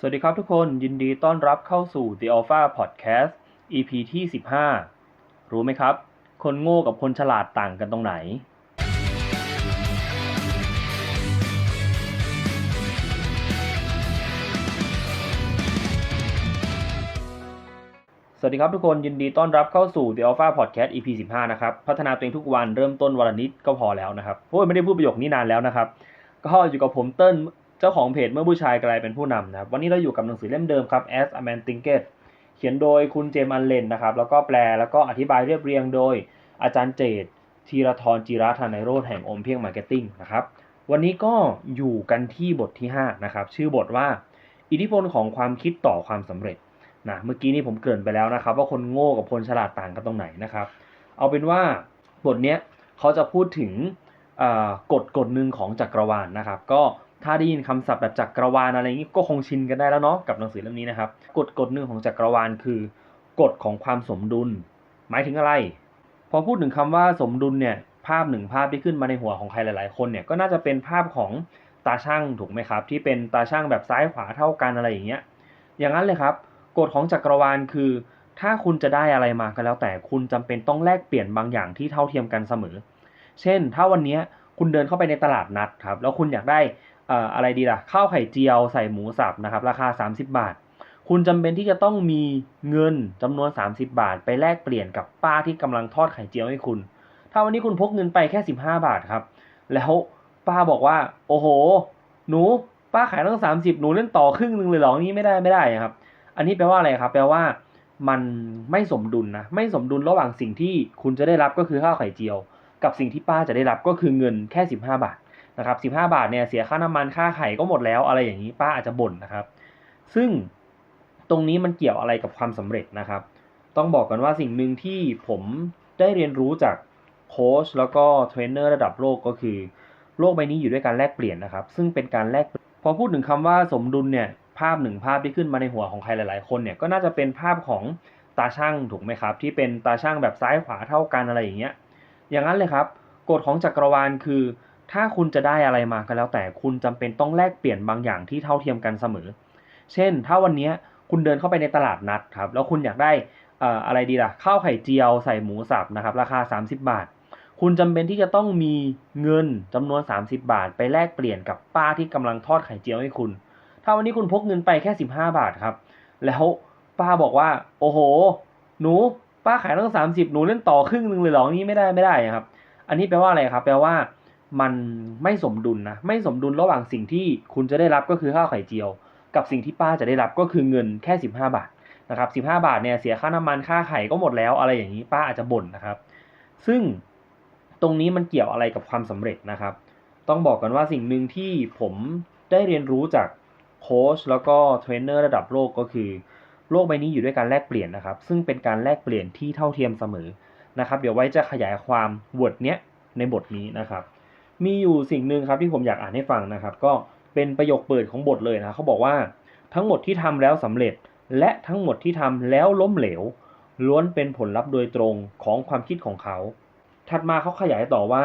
สวัสดีครับทุกคนยินดีต้อนรับเข้าสู่ The Alpha Podcast EP ที่ 15 รู้ไหมครับ คนโง่กับคนฉลาดต่างกันตรงไหน สวัสดีครับทุกคนยินดีต้อนรับเข้าสู่ The Alpha Podcast EP 15 นะครับ พัฒนาตัวเองทุกวันเริ่มต้นวันละนิดก็พอแล้วนะครับโอ้ยไม่ได้พูดประโยคนี้นานแล้วนะครับ ก็อยู่กับผมเติ้ล เจ้าของเพจเมื่อผู้ชายกลายเป็นผู้นำนะครับวันนี้เราอยู่กับหนังสือเล่มเดิมครับ As a Man Thinketh เขียนโดยคุณเจมส์อันเลนนะครับแล้วก็แปลแล้วก็อธิบายเรียบเรียงโดยอาจารย์เจตธีรทรจิราธานายโรธแห่งอมเพียงมาร์เก็ตติ้งนะครับวันนี้ก็อยู่กันที่บทที่5นะครับชื่อบทว่า อิทธิพลของความคิดต่อความสำเร็จนะเมื่อกี้นี้ผมเกริ่นไปแล้วนะครับ ว่าคนโง่กับคนฉลาดต่างกันตรงไหนนะครับ เอาเป็นว่าบทเนี้ยเขาจะพูดถึงกฎกฎหนึ่งของจักรวาลนะครับ ก็ ถ้าได้ยินคำศัพท์แบบจักรวาลอะไรอย่างนี้ก็คงชินกันได้แล้วเนาะกับหนังสือเล่มนี้นะครับกฎกฎหนึ่งของจักรวาลคือกฎของความสมดุล หมายถึงอะไร พอพูดถึงคำว่าสมดุลเนี่ยภาพหนึ่งภาพที่ขึ้นมาในหัวของใครหลาย ๆ คนเนี่ยก็น่าจะเป็นภาพของตาช่างถูกไหมครับ ที่เป็นตาช่างแบบซ้ายขวาเท่ากันอะไรอย่างเงี้ยอย่างนั้นเลยครับกฎของจักรวาลคือ ถ้าคุณจะได้อะไรมาก็แล้วแต่คุณจำเป็นต้องแลกเปลี่ยนบางอย่างที่เท่าเทียมกันเสมอ เช่น ถ้าวันนี้คุณเดินเข้าไปในตลาดนัดครับแล้วคุณอยากได้ อะไรดีล่ะข้าวไข่เจียวใส่หมูสับนะครับ ราคา 30 บาท คุณจำเป็นที่จะต้องมีเงินจำนวน 30 บาท ไปแลกเปลี่ยนกับป้าที่กำลังทอดไข่เจียวให้คุณ ถ้าวันนี้คุณพกเงินไปแค่ 15 บาทครับ แล้วป้าบอกว่า โอ้โห หนูป้าขายตั้ง 30 หนูเล่นต่อครึ่งหนึ่งเลยหรอนี่ไม่ได้ไม่ได้ครับ อันนี้แปลว่าอะไรครับ แปลว่ามันไม่สมดุลนะไม่สมดุลระหว่างสิ่งที่คุณจะได้รับก็คือข้าวไข่เจียว กับสิ่งที่ป้าจะได้รับก็คือเงินแค่ 15 บาท นะครับ15บาทเนี่ยเสียค่าน้ำมันค่าไข่ก็หมดแล้วอะไรอย่างนี้ป้าอาจจะบ่นนะครับ ซึ่งตรงนี้มันเกี่ยวอะไรกับความสำเร็จนะครับ ต้องบอกกันว่าสิ่งหนึ่งที่ผมได้เรียนรู้จากโค้ชแล้วก็เทรนเนอร์ระดับโลกก็คือ โลกใบนี้อยู่ด้วยการแลกเปลี่ยนนะครับ ซึ่งเป็นการแลกพอพูดถึงคำว่าสมดุลเนี่ยภาพหนึ่งภาพที่ขึ้นมาในหัวของใครหลาย ๆ คนเนี่ยก็น่าจะเป็นภาพของตาช่างถูกไหมครับ ที่เป็นตาช่างแบบซ้ายขวาเท่ากันอะไรอย่างเงี้ยอย่างนั้นเลยครับกฎของจักรวาลคือ ถ้าคุณจะได้อะไรมาก็แล้วแต่คุณจำเป็นต้องแลกเปลี่ยนบางอย่างที่เท่าเทียมกันเสมอ เช่น ถ้าวันนี้คุณเดินเข้าไปในตลาดนัดครับ แล้วคุณอยากได้อ่ออะไรดีล่ะ ข้าวไข่เจียวใส่หมูสับนะครับ ราคา 30 บาท คุณจำเป็นที่จะต้องมีเงินจำนวน 30 บาท ไปแลกเปลี่ยนกับป้าที่กำลังทอดไข่เจียวให้คุณ ถ้าวันนี้คุณพกเงินไปแค่ 15 บาทครับ แล้วป้าบอกว่า โอ้โห หนูป้าขายตั้ง 30 หนูเล่นต่อครึ่งหนึ่งเลยหรอนี่ไม่ได้ไม่ได้ครับ อันนี้แปลว่าอะไรครับ แปลว่า มันไม่สมดุลนะไม่สมดุลระหว่างสิ่งที่คุณจะได้รับก็คือข้าวไข่เจียว กับสิ่งที่ป้าจะได้รับก็คือเงินแค่ 15 บาทนะครับ15 บาทเนี่ยเสียค่าน้ำมันค่าไข่ก็หมดแล้วอะไรอย่างนี้ป้าอาจจะบ่นนะครับ ซึ่งตรงนี้มันเกี่ยวอะไรกับความสำเร็จนะครับ ต้องบอกกันว่าสิ่งหนึ่งที่ผมได้เรียนรู้จากโค้ชแล้วก็เทรนเนอร์ระดับโลกก็คือโลกใบนี้อยู่ด้วยการแลกเปลี่ยนนะครับ ซึ่งเป็นการแลกเปลี่ยนที่เท่าเทียมเสมอนะครับ เดี๋ยวไว้จะขยายความวอร์ดเนี้ยในบทนี้นะครับ มีอยู่สิ่งหนึ่งครับที่ผมอยากอ่านให้ฟังนะครับ ก็เป็นประโยคเปิดของบทเลยนะเขาบอกว่าทั้งหมดที่ทำแล้วสำเร็จ และทั้งหมดที่ทำแล้วล้มเหลว ล้วนเป็นผลลัพธ์โดยตรงของความคิดของเขา ถัดมาเขาขยายต่อว่า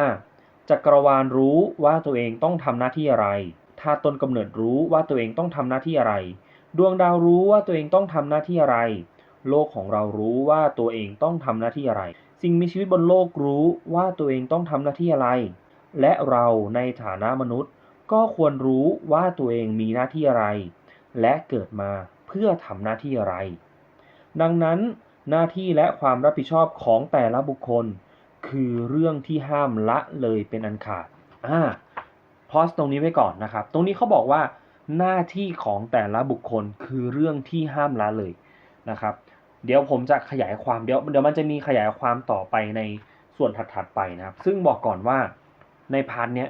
จักรวาลรู้ว่าตัวเองต้องทำหน้าที่อะไรธาตุต้นกำเนิดรู้ว่าตัวเองต้องทำหน้าที่อะไร ดวงดาวรู้ว่าตัวเองต้องทำหน้าที่อะไร โลกของเรารู้ว่าตัวเองต้องทำหน้าที่อะไร สิ่งมีชีวิตบนโลกรู้ว่าตัวเองต้องทำหน้าที่อะไร และเราในฐานะมนุษย์ ก็ควรรู้ว่าตัวเองมีหน้าที่อะไร และเกิดมาเพื่อทำหน้าที่อะไร ดังนั้น หน้าที่และความรับผิดชอบของแต่ละบุคคล คือเรื่องที่ห้ามละเลยเป็นอันขาดอ่าพอสตรงนี้ไว้ก่อนนะครับ ตรงนี้เขาบอกว่า หน้าที่ของแต่ละบุคคลคือเรื่องที่ห้ามละเลยนะครับ เดี๋ยวผมจะขยายความเดี๋ยวเดี๋ยวมันจะมีขยายความต่อไปในส่วนถัดๆไปนะครับ ซึ่งบอกก่อนว่า ในพาร์ทเนี้ย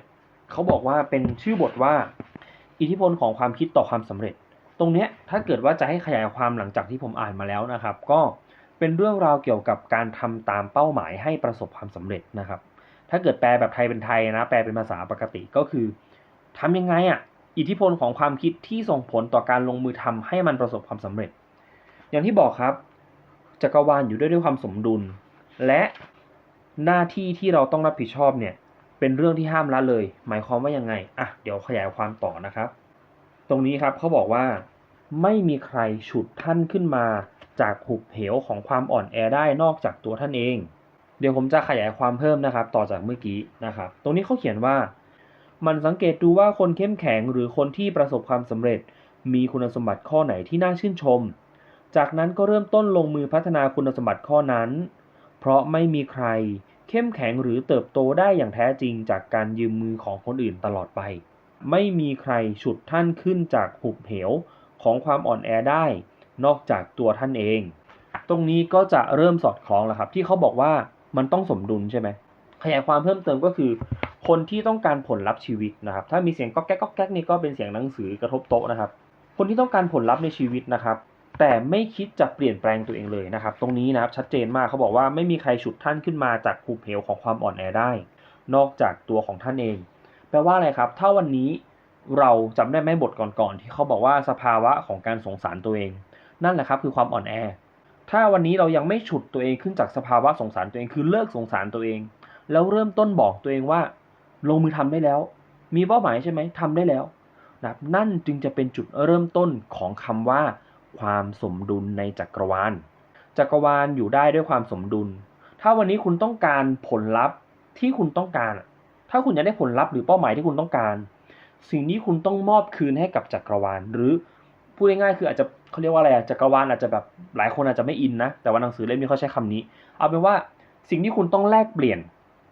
เขาบอกว่าเป็นชื่อบทว่า อิทธิพลของความคิดต่อความสำเร็จ ตรงเนี้ยถ้าเกิดว่าจะให้ขยายความหลังจากที่ผมอ่านมาแล้วนะครับ ก็เป็นเรื่องราวเกี่ยวกับการทำตามเป้าหมายให้ประสบความสำเร็จนะครับ ถ้าเกิดแปลแบบไทยเป็นไทยนะแปลเป็นภาษาปกติก็คือทำยังไงอะอิทธิพลของความคิดที่ส่งผลต่อการลงมือทำให้มันประสบความสำเร็จ อย่างที่บอกครับจักรวาลอยู่ด้วยด้วยความสมดุล และหน้าที่ที่เราต้องรับผิดชอบเนี่ย เป็นเรื่องที่ห้ามละเลย หมายความว่ายังไงอะเดี๋ยวขยายความต่อนะครับ ตรงนี้ครับเขาบอกว่า ไม่มีใครฉุดท่านขึ้นมาจากหุบเหวของความอ่อนแอได้นอกจากตัวท่านเอง เดี๋ยวผมจะขยายความเพิ่มนะครับ ต่อจากเมื่อกี้นะครับ ตรงนี้เขาเขียนว่า มันสังเกตดูว่าคนเข้มแข็งหรือคนที่ประสบความสำเร็จ มีคุณสมบัติข้อไหนที่น่าชื่นชม จากนั้นก็เริ่มต้นลงมือพัฒนาคุณสมบัติข้อนั้น เพราะไม่มีใคร เข้มแข็งหรือเติบโตได้อย่างแท้จริงจากการยืมมือของคนอื่นตลอดไป ไม่มีใครฉุดท่านขึ้นจากหุบเหวของความอ่อนแอได้ นอกจากตัวท่านเอง ตรงนี้ก็จะเริ่มสอดคล้องแล้วครับ ที่เขาบอกว่ามันต้องสมดุลใช่ไหมขยายความเพิ่มเติมก็คือ คนที่ต้องการผลลัพธ์ชีวิตนะครับ ถ้ามีเสียงก๊อกแก๊กก๊อกแก๊กนี่ก็เป็นเสียงหนังสือกระทบโต๊ะนะครับ คนที่ต้องการผลลัพธ์ในชีวิตนะครับ แต่ไม่คิดจะเปลี่ยนแปลงตัวเองเลยนะครับ ตรงนี้นะครับชัดเจนมากเขาบอกว่าไม่มีใครฉุดท่านขึ้นมาจากหุบเหวของความอ่อนแอได้ นอกจากตัวของท่านเอง แปลว่าอะไรครับ ถ้าวันนี้เราจำได้ไหมบทก่อนๆที่เขาบอกว่าสภาวะของการสงสารตัวเอง นั่นแหละครับคือความอ่อนแอ ถ้าวันนี้เรายังไม่ฉุดตัวเองขึ้นจากสภาวะสงสารตัวเองคือเลิกสงสารตัวเอง แล้วเริ่มต้นบอกตัวเองว่า ลงมือทำได้แล้ว มีเป้าหมายใช่ไหมทำได้แล้วนะครับนั่นจึงจะเป็นจุดเริ่มต้นของคำว่า ความสมดุลในจักรวาล จักรวาลอยู่ได้ด้วยความสมดุล ถ้าวันนี้คุณต้องการผลลัพธ์ที่คุณต้องการ ถ้าคุณอยากได้ผลลัพธ์หรือเป้าหมายที่คุณต้องการ สิ่งนี้คุณต้องมอบคืนให้กับจักรวาล หรือพูดง่ายๆคืออาจจะเขาเรียกว่าอะไรอะจักรวาลอาจจะแบบหลายคนอาจจะไม่อินนะ แต่ว่าหนังสือเล่มนี้เขาใช้คำนี้ เอาเป็นว่าสิ่งที่คุณต้องแลกเปลี่ยน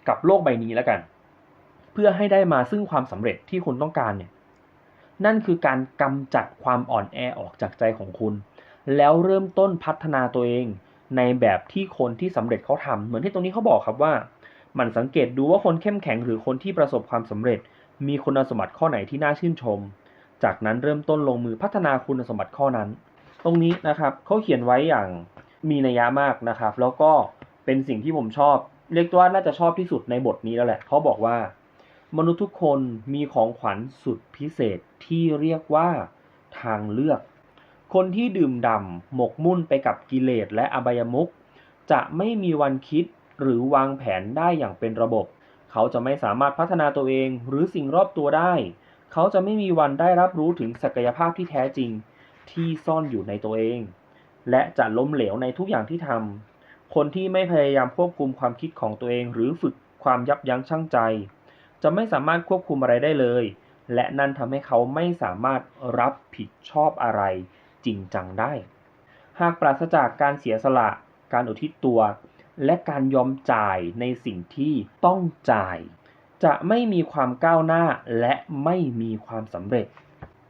กับโลกใบนี้แล้วกัน เพื่อให้ได้มาซึ่งความสำเร็จที่คุณต้องการเนี่ย นั่นคือการกำจัดความอ่อนแอออกจากใจของคุณ แล้วเริ่มต้นพัฒนาตัวเอง ในแบบที่คนที่สำเร็จเขาทำเหมือนที่ตรงนี้เขาบอกครับว่ามันสังเกตดูว่าคนเข้มแข็งหรือคนที่ประสบความสำเร็จ มีคุณสมบัติข้อไหนที่น่าชื่นชม จากนั้นเริ่มต้นลงมือพัฒนาคุณสมบัติข้อนั้น ตรงนี้นะครับเขาเขียนไว้อย่างมีนัยยะมากนะครับ แล้วก็เป็นสิ่งที่ผมชอบ เรียกว่าน่าจะชอบที่สุดในบทนี้แล้วแหละเขาบอกว่า มนุษย์ทุกคนมีของขวัญสุดพิเศษที่เรียกว่าทางเลือก คนที่ดื่มด่ำหมกมุ่นไปกับกิเลสและอบายมุขจะไม่มีวันคิดหรือวางแผนได้อย่างเป็นระบบ เขาจะไม่สามารถพัฒนาตัวเองหรือสิ่งรอบตัวได้ เขาจะไม่มีวันได้รับรู้ถึงศักยภาพที่แท้จริงที่ซ่อนอยู่ในตัวเอง และจะล้มเหลวในทุกอย่างที่ทำคนที่ไม่พยายามควบคุมความคิดของตัวเองหรือฝึกความยับยั้งชั่งใจ จะไม่สามารถควบคุมอะไรได้เลย และนั่นทำให้เขาไม่สามารถรับผิดชอบอะไรจริงจังได้ หากปราศจากการเสียสละ การอุทิศตัว และการยอมจ่ายในสิ่งที่ต้องจ่าย จะไม่มีความก้าวหน้าและไม่มีความสำเร็จ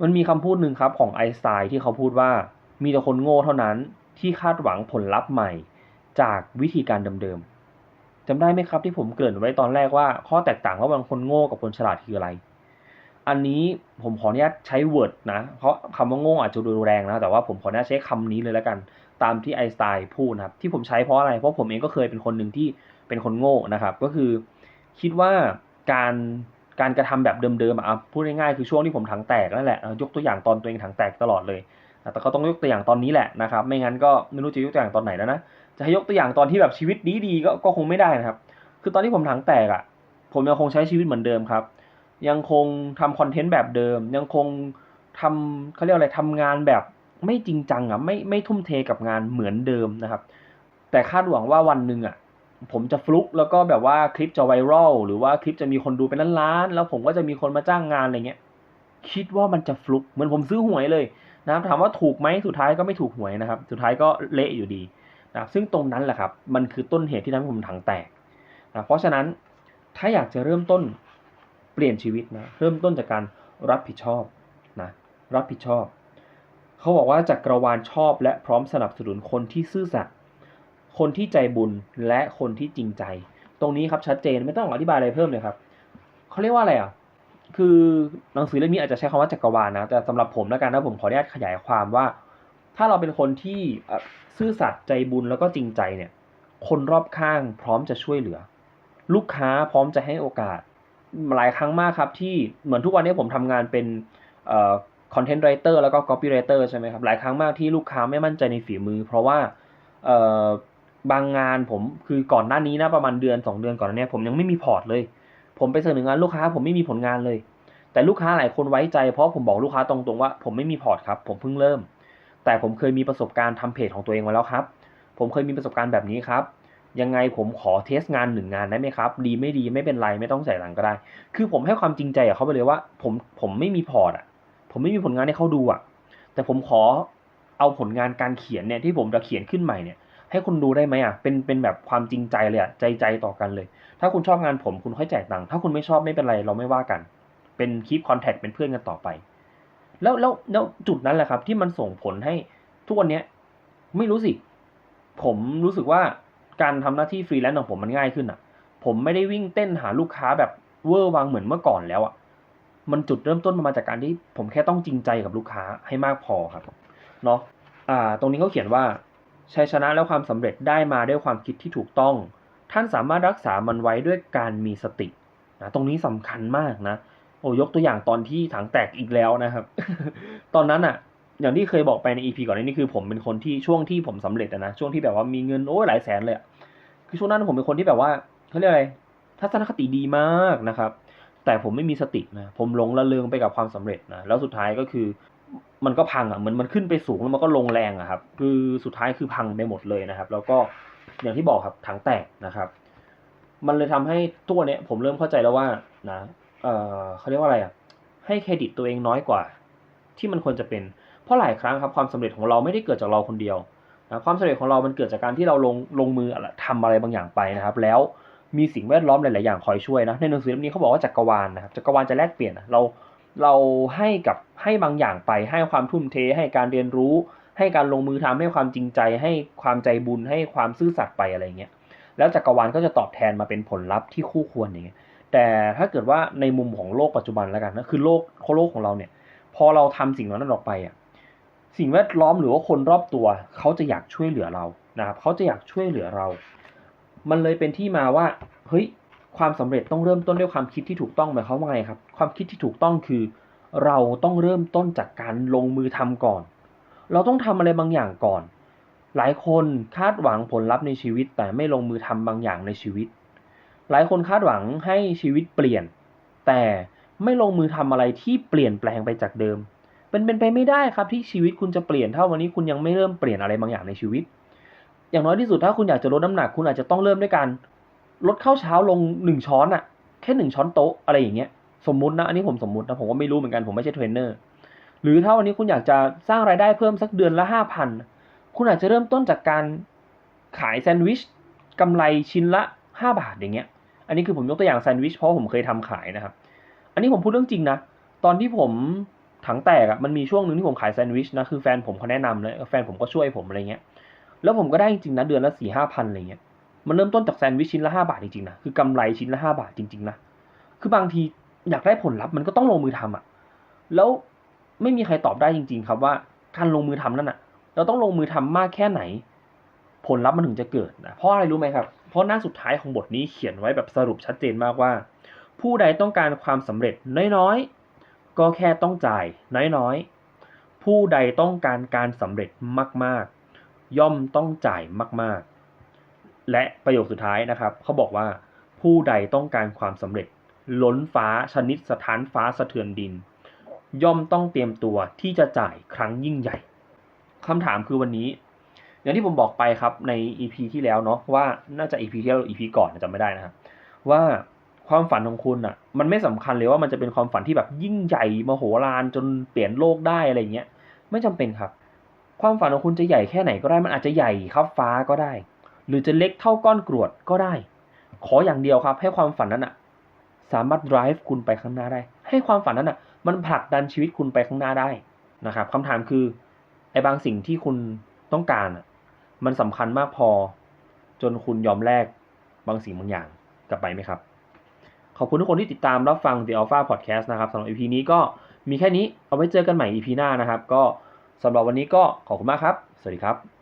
มันมีคำพูดหนึ่งครับของไอสไตน์ที่เขาพูดว่า มีแต่คนโง่เท่านั้นที่คาดหวังผลลัพธ์ใหม่ จากวิธีการเดิมๆ จำได้ไหมครับที่ผมเกริ่นไว้ตอนแรกว่า ข้อแตกต่างระหว่างคนโง่กับคนฉลาดคืออะไร อันนี้ผมขออนุญาตใช้ word นะ เพราะคำว่าโง่อาจจะดูแรงนะ แต่ว่าผมขออนุญาตใช้คำนี้เลยแล้วกัน ตามที่ไอน์สไตน์พูดนะครับ ที่ผมใช้เพราะอะไร เพราะผมเองก็เคยเป็นคนหนึ่งที่เป็นคนโง่นะครับ ก็คือ คิดว่าการการกระทำแบบเดิมๆอะพูดง่ายๆคือช่วงที่ผมถังแตกนั่นแหละ ยกตัวอย่างตอนตัวเองถังแตกตลอดเลย แต่ก็ต้องยกตัวอย่างตอนนี้แหละนะครับ ไม่งั้นก็ไม่รู้จะยกตัวอย่างตอนไหนแล้วนะ จะให้ยกตัวอย่างตอนที่แบบชีวิตดีๆก็ก็คงไม่ได้นะครับ คือตอนที่ผมถังแตกอะ ผมยังคงใช้ชีวิตเหมือนเดิมครับ ยังคงทำคอนเทนต์แบบเดิม ยังคงทำเขาเรียกอะไรทำงานแบบไม่จริงจังอะไม่ไม่ทุ่มเทกับงานเหมือนเดิมนะครับ แต่คาดหวังว่าวันหนึ่งอะผมจะฟลุกแล้วก็แบบว่าคลิปจะไวรัลหรือว่าคลิปจะมีคนดูเป็นล้านๆแล้วผมก็จะมีคนมาจ้างงานอะไรเงี้ยคิดว่ามันจะฟลุกเหมือนผมซื้อหวยเลยนะครับถามว่าถูกไหมสุดท้ายก็ไม่ถูกหวยนะครับ สุดท้ายก็เละอยู่ดี นะซึ่งตรงนั้นแหละครับมันคือต้นเหตุที่ทำให้ผมถังแตกนะเพราะฉะนั้นถ้าอยากจะเริ่มต้นเปลี่ยนชีวิตนะเริ่มต้นจากการรับผิดชอบนะรับผิดชอบ เขาบอกว่าจักรวาลชอบและพร้อมสนับสนุนคนที่ซื่อสัตย์คนที่ใจบุญและคนที่จริงใจ ตรงนี้ครับชัดเจนไม่ต้องอธิบายอะไรเพิ่มเลยครับเขาเรียกว่าอะไรอะคือหนังสือเล่มนี้อาจจะใช้คำว่าจักรวาลนะแต่สำหรับผมแล้วกันนะผมขออนุญาตขยายความว่า ถ้าเราเป็นคนที่ซื่อสัตย์ใจบุญแล้วก็จริงใจเนี่ย คนรอบข้างพร้อมจะช่วยเหลือ ลูกค้าพร้อมจะให้โอกาส หลายครั้งมากครับที่เหมือนทุกวันนี้ผมทำงานเป็นคอนเทนต์ไรเตอร์แล้วก็ก๊อปปี้ไรเตอร์ใช่ไหมครับหลายครั้งมากที่ลูกค้าไม่มั่นใจในฝีมือ เพราะว่าบางงานผมคือก่อนหน้านี้นะประมาณเดือน 2 เดือนก่อนนี้ผมยังไม่มีพอร์ตเลย ผมไปเสนองานลูกค้าผมไม่มีผลงานเลย แต่ลูกค้าหลายคนไว้ใจเพราะผมบอกลูกค้าตรงๆว่าผมไม่มีพอร์ตครับผมเพิ่งเริ่ม แต่ผมเคยมีประสบการณ์ทำเพจของตัวเองมาแล้วครับ ผมเคยมีประสบการณ์แบบนี้ครับ ยังไงผมขอเทสงานหนึ่งงานได้ไหมครับ ดีไม่ดีไม่เป็นไรไม่ต้องใส่หลังก็ได้ คือผมให้ความจริงใจกับเขาไปเลยว่า ผมผมไม่มีพอร์ตอะ ผมไม่มีผลงานให้เขาดูอะ แต่ผมขอเอาผลงานการเขียนเนี่ยที่ผมจะเขียนขึ้นใหม่เนี่ยให้คุณดูได้ไหมอะ เป็นเป็นแบบความจริงใจเลยอะใจใจต่อกันเลย ถ้าคุณชอบงานผมคุณค่อยจ่ายตังค์ถ้าคุณไม่ชอบไม่เป็นไรเราไม่ว่ากัน เป็นคีปคอนแทคเป็นเพื่อนกันต่อไป แล้วแล้วแล้วจุดนั้นแหละครับ ที่มันส่งผลให้ทุกวันเนี้ย ไม่รู้สิ ผมรู้สึกว่าการทำหน้าที่ฟรีแลนซ์ของผมมันง่ายขึ้นอะ ผมไม่ได้วิ่งเต้นหาลูกค้าแบบเวอร์วังเหมือนเมื่อก่อนแล้วอะมันจุดเริ่มต้นมันมาจากการที่ผมแค่ต้องจริงใจกับลูกค้าให้มากพอครับเนาะอ่า ตรงนี้เขาเขียนว่าชัยชนะและความสำเร็จได้มาด้วยความคิดที่ถูกต้อง ท่านสามารถรักษามันไว้ด้วยการมีสตินะตรงนี้สำคัญมากนะ โอ้ยกตัวอย่างตอนที่ถังแตกอีกแล้วนะครับ ตอนนั้นอะอย่างที่เคยบอกไปใน EP ก่อนนานี้คือผมเป็นคนที่ช่วงที่ผมสำเร็จนะช่วงที่แบบว่ามีเงินโอ้ยหลายแสนเลยอะคือช่วงนั้นผมเป็นคนที่แบบว่าเขาเรียกอะไรทัศนคติดีมากนะครับ แต่ผมไม่มีสตินะผมหลงละเลงไปกับความสำเร็จนะแล้วสุดท้ายก็คือ มันก็พังอะเหมือนมันขึ้นไปสูงแล้วมันก็ลงแรงอะครับ คือสุดท้ายคือพังไปหมดเลยนะครับ แล้วก็อย่างที่บอกครับถังแตกนะครับ มันเลยทำให้ตัวเนี้ยผมเริ่มเข้าใจแล้วว่านะ เออเขาเรียกว่าอะไรอะ ให้เครดิตตัวเองน้อยกว่า ที่มันควรจะเป็น เพราะหลายครั้งครับความสำเร็จของเราไม่ได้เกิดจากเราคนเดียวนะความสำเร็จของเรามันเกิดจากการที่เราลงลงมืออะไรทำอะไรบางอย่างไปนะครับ แล้วมีสิ่งแวดล้อมหลาย ๆ อย่างคอยช่วยนะในหนังสือเล่มนี้เขาบอกว่าจักรวาลนะครับจักรวาลจะแลกเปลี่ยนเราเราให้กับให้บางอย่างไป ให้ความทุ่มเท ให้การเรียนรู้ ให้การลงมือทำให้ความจริงใจ ให้ความใจบุญให้ความซื่อสัตย์ไปอะไรเงี้ยแล้วจักรวาลก็จะตอบแทนมาเป็นผลลัพธ์ที่คู่ควรอย่างเงี้ย แต่ถ้าเกิดว่าในมุมของโลกปัจจุบันแล้วกันนะคือโลกโลกของเราเนี่ย พอเราทำสิ่งนั้นออกไปอะสิ่งแวดล้อมหรือว่าคนรอบตัว เขาจะอยากช่วยเหลือเรานะครับเขาจะอยากช่วยเหลือเรา มันเลยเป็นที่มาว่าเฮ้ยความสำเร็จต้องเริ่มต้นด้วยความคิดที่ถูกต้องหมายความว่าไงครับ ความคิดที่ถูกต้องคือ เราต้องเริ่มต้นจากการลงมือทำก่อน เราต้องทำอะไรบางอย่างก่อน หลายคนคาดหวังผลลัพธ์ในชีวิต แต่ไม่ลงมือทำบางอย่างในชีวิต หลายคนคาดหวังให้ชีวิตเปลี่ยน แต่ไม่ลงมือทำอะไรที่เปลี่ยนแปลงไปจากเดิม เป็นเป็นไปไม่ได้ครับที่ชีวิตคุณจะเปลี่ยนถ้าวันนี้คุณยังไม่เริ่มเปลี่ยนอะไรบางอย่างในชีวิต อย่างน้อยที่สุดถ้าคุณอยากจะลดน้ำหนักคุณอาจจะต้องเริ่มด้วยการลดข้าวเช้าลงหนึ่งช้อนอะแค่หนึ่งช้อนโต๊ะอะไรอย่างเงี้ยสมมุตินะอันนี้ผมสมมุตินะผมก็ไม่รู้เหมือนกันผมไม่ใช่เทรนเนอร์หรือถ้าวันนี้คุณอยากจะสร้างรายได้เพิ่มสักเดือนละห้าพันคุณอาจจะเริ่มต้นจากการขายแซนด์วิชกำไรชิ้นละห้าบาทอย่างเงี้ย อันนี้คือผมยกตัวอย่างแซนด์วิชเพราะผมเคยทำขายนะครับ อันนี้ผมพูดเรื่องจริงนะ ตอนที่ผมถังแตกอะ่ะมันมีช่วงหนึ่งที่ผมขายแซนด์วิชนะคือแฟนผมเขาแนะนำเลยแฟนผมก็ช่วยผมอะไรเงี้ย แล้วผมก็ได้จริงๆนะเดือนละสี่ห้าพันอะไรเงี้ย มันเริ่มต้นจากแซนด์วิชชิ้นละห้าบาทจริงๆนะคือกำไรชิ้นละห้าบาทจริงๆนะ คือบางทีอยากได้ผลลัพธ์มันก็ต้องลงมือทำอะ่ะ แล้วไม่มีใครตอบได้จริง ๆ ครับว่าการลงมือทำนั่นอะ เราต้องลงมือทำมากแค่ไหน ผลลัพธ์มันถึงจะเกิดนะเพราะอะไรรู้ไหมครับ เพราะหน้าสุดท้ายของบทนี้เขียนไว้แบบสรุปชัดเจนมากว่า ผู้ใดต้องการความสำเร็จน้อยๆ ก็แค่ต้องจ่ายน้อยๆ ผู้ใดต้องการการสำเร็จมากๆ ย่อมต้องจ่ายมากๆ และประโยคสุดท้ายนะครับเขาบอกว่า ผู้ใดต้องการความสำเร็จ ล้นฟ้าชนิดสถานฟ้าสะเทือนดิน ย่อมต้องเตรียมตัวที่จะจ่ายครั้งยิ่งใหญ่คำถามคือวันนี้ อย่างที่ผมบอกไปครับใน EP ที่แล้วเนาะว่าน่าจะ EP ที่แล้วหรือ EP ก่อนจำไม่ได้นะครับว่าความฝันของคุณอะ มันไม่สำคัญเลยว่ามันจะเป็นความฝันที่แบบยิ่งใหญ่มโหฬารจนเปลี่ยนโลกได้อะไรเงี้ยไม่จำเป็นครับ ความฝันของคุณจะใหญ่แค่ไหนก็ได้มันอาจจะใหญ่ครับฟ้าก็ได้ หรือจะเล็กเท่าก้อนกรวดก็ได้ ขออย่างเดียวครับ ให้ความฝันนั้นอะ สามารถ drive คุณไปข้างหน้าได้ ให้ความฝันนั้นอะ มันผลักดันชีวิตคุณไปข้างหน้าได้นะครับคำถามคือไอ้บางสิ่งที่คุณต้องการอะ มันสำคัญมากพอ จนคุณยอมแลกบางสิ่งบางอย่างกลับไปไหมครับ ขอบคุณทุกคนที่ติดตามรับฟัง The Alpha Podcast นะครับสำหรับ EP นี้ก็มีแค่นี้เอาไว้เจอกันใหม่ EP หน้านะครับ ก็สำหรับวันนี้ก็ขอบคุณมากครับ สวัสดีครับ